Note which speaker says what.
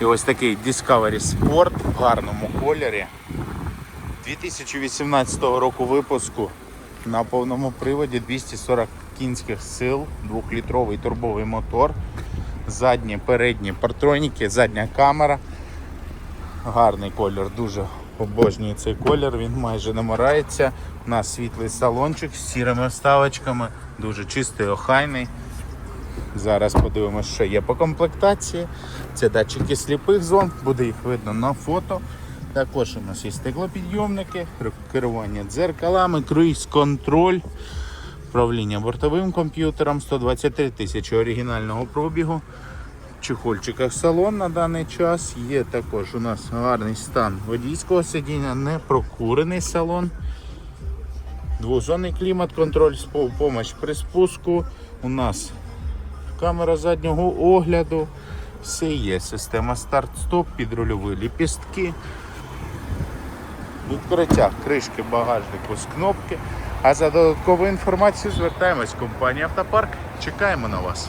Speaker 1: І ось такий Discovery Sport в гарному кольорі. 2018 року випуску на повному приводі 240 кінських сил, 2-літровий турбовий мотор, задні, передні партроніки, задня камера. Гарний колір, дуже обожнюю цей колір, він майже не морається. У нас світлий салончик з сірими вставочками, дуже чистий, охайний. Зараз подивимося, що є по комплектації. Це датчики сліпих зон, буде їх видно на фото. Також у нас є стеклопідйомники, керування дзеркалами, круїз контроль, управління бортовим комп'ютером, 123 тисячі оригінального пробігу. В чехольчиках салон на даний час. Є також у нас гарний стан водійського сидіння, не прокурений салон. Двозонний клімат, контроль, допомога при спуску. У нас камера заднього огляду. Все є. Система старт-стоп, підрульові ліпістки. Відкриття кришки багажнику з кнопки. А за додаткову інформацію звертаємось в компанію Автопарк. Чекаємо на вас.